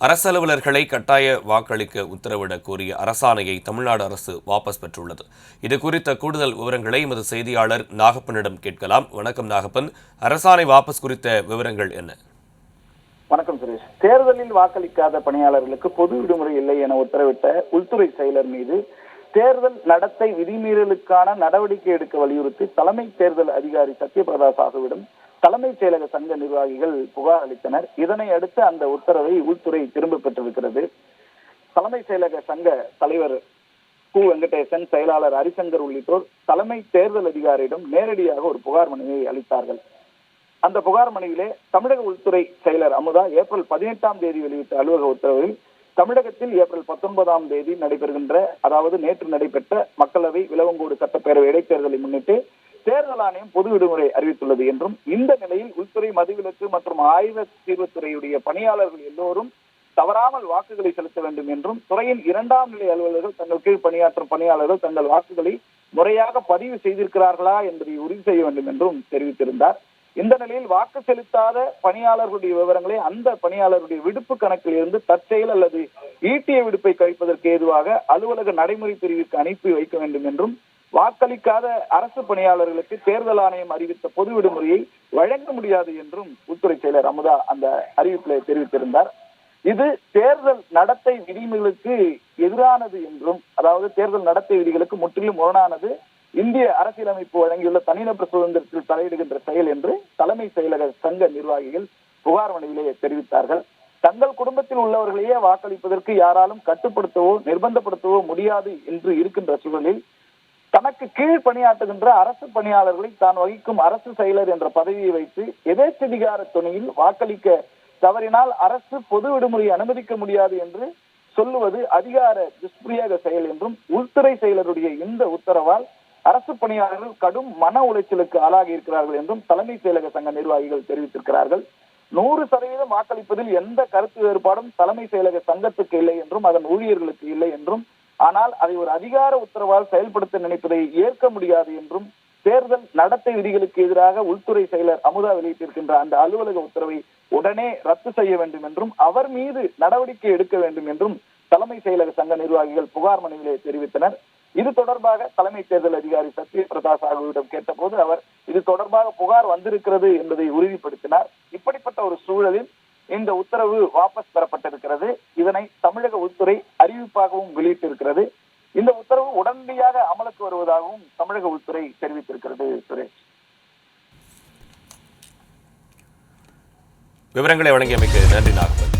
அரசு அலுவலர்களை கட்டாய வாக்களிக்க உத்தரவிடக் கோரிய அரசாணையை தமிழ்நாடு அரசு வாபஸ் பெற்றுள்ளது. இது குறித்த கூடுதல் விவரங்களை எமது செய்தியாளர் நாகப்பனிடம் கேட்கலாம். வணக்கம் நாகப்பன். அரசாணை வாபஸ் குறித்த விவரங்கள் என்ன? வணக்கம் சுரேஷ். தேர்தலில் வாக்களிக்காத பணியாளர்களுக்கு பொது விடுமுறை இல்லை என உத்தரவிட்ட உள்துறை செயலர் மீது தேர்தல் நடத்தை விதிமீறலுக்கான நடவடிக்கை எடுக்க வலியுறுத்தி தலைமை தேர்தல் அதிகாரி சத்யபிரதா சாகுவிடம் தலைமைச் செயலக சங்க நிர்வாகிகள் புகார் அளித்தனர். இதனை அடுத்து அந்த உத்தரவை உள்துறை திரும்ப பெற்றிருக்கிறது. தலைமை செயலக சங்க தலைவர் கு. வெங்கடேசன் செயலாளர் ஹரிசங்கர் உள்ளிட்டோர் தலைமை தேர்தல் அதிகாரியிடம் நேரடியாக ஒரு புகார் மனுவை அளித்தார்கள். அந்த புகார் மனுவிலே தமிழக உள்துறை செயலர் அமுதா ஏப்ரல் பதினெட்டாம் தேதி வெளியிட்ட அலுவலக உத்தரவில் தமிழகத்தில் ஏப்ரல் பத்தொன்பதாம் தேதி நடைபெறுகின்ற அதாவது நேற்று நடைபெற்ற மக்களவை விலவங்கோடு சட்டப்பேரவை இடைத்தேர்தலை முன்னிட்டு தேர்தல் ஆணையம் பொது விடுமுறை அறிவித்துள்ளது என்றும் இந்த நிலையில் உள்துறை மதுவிலக்கு மற்றும் ஆயுத தீர்வுத்துறையுடைய பணியாளர்கள் எல்லோரும் தவறாமல் வாக்குகளை செலுத்த வேண்டும் என்றும் துறையின் இரண்டாம் நிலை அலுவலர்கள் தங்கள் கீழ் பணியாற்றும் பணியாளர்கள் தங்கள் வாக்குகளை முறையாக பதிவு செய்திருக்கிறார்களா என்பதை உறுதி செய்ய வேண்டும் என்றும் தெரிவித்திருந்தார். இந்த நிலையில் வாக்கு செலுத்தாத பணியாளர்களுடைய விவரங்களை அந்த பணியாளருடைய விடுப்பு கணக்கில் இருந்து தற்செயல் அல்லது ஈட்டிய விடுப்பை கழிப்பதற்கு ஏதுவாக அலுவலக நடைமுறை பிரிவிற்கு அனுப்பி வைக்க வேண்டும் என்றும் வாக்களிக்காத அரசு பணியாளர்களுக்கு தேர்தல் ஆணையம் அறிவித்த பொது விடுமுறையை வழங்க முடியாது என்றும் உள்துறை செயலர் அமுதா அந்த அறிவிப்பில் தெரிவித்திருந்தார். இது தேர்தல் நடத்தை விதிமுறைகளுக்கு எதிரானது என்றும் அதாவது தேர்தல் நடத்தை விதிகளுக்கு முற்றிலும் முரணானது இந்திய அரசியலமைப்பு வழங்கியுள்ள தனிநபர் சுதந்திரத்தில் தலையிடுகின்ற செயல் என்று தலைமை செயலக சங்க நிர்வாகிகள் புகார் மனுவிலே தெரிவித்தார்கள். தங்கள் குடும்பத்தில் உள்ளவர்களையே வாக்களிப்பதற்கு யாராலும் கட்டுப்படுத்தவோ நிர்பந்தப்படுத்தவோ முடியாது என்று இருக்கின்ற சூழலில் தனக்கு கீழ் பணியாற்றுகின்ற அரசு பணியாளர்களை தான் வகிக்கும் அரசு செயலர் என்ற பதவியை வைத்து எதேச்சதிகார துணையில் வாக்களிக்க தவறினால் அரசு பொது விடுமுறையை அனுமதிக்க முடியாது என்று சொல்லுவது அதிகார துஷ்பிரயோக செயல் என்றும் உள்துறை செயலருடைய இந்த உத்தரவால் அரசு பணியாளர்கள் கடும் மன உளைச்சலுக்கு ஆளாகி இருக்கிறார்கள் என்றும் தலைமை செயலக சங்க நிர்வாகிகள் தெரிவித்திருக்கிறார்கள். நூறு சதவீதம் வாக்களிப்பதில் எந்த கருத்து வேறுபாடும் தலைமை செயலக சங்கத்துக்கு இல்லை என்றும் அதன் ஊழியர்களுக்கு இல்லை என்றும் ஆனால் அதை ஒரு அதிகார உத்தரவால் செயல்படுத்த நினைப்பதை ஏற்க முடியாது என்றும் தேர்தல் நடத்தை விதிகளுக்கு எதிராக உள்துறை செயலர் அமுதா வெளியிட்டிருக்கின்ற அந்த அலுவலக உத்தரவை உடனே ரத்து செய்ய வேண்டும் என்றும் அவர் மீது நடவடிக்கை எடுக்க வேண்டும் என்றும் தலைமை செயலக சங்க நிர்வாகிகள் புகார் மனுவிலே தெரிவித்தனர். இது தொடர்பாக தலைமை தேர்தல் அதிகாரி சத்ய பிரதா சாகுவிடம் கேட்டபோது அவர் இது தொடர்பாக புகார் வந்திருக்கிறது என்பதை உறுதிப்படுத்தினார். இப்படிப்பட்ட ஒரு சூழலில் இந்த உத்தரவு வாபஸ் பெறப்பட்டிருக்கிறது. இதனை தமிழக உள்துறை வெளியிட்டிருக்கிறது இந்த உத்தரவு உடனடியாக அமலுக்கு வருவதாகவும் தமிழக உள்துறை தெரிவித்திருக்கிறது சுரேஷ். விவரங்களை வழங்கியமைக்கு நன்றி நாகப்பன்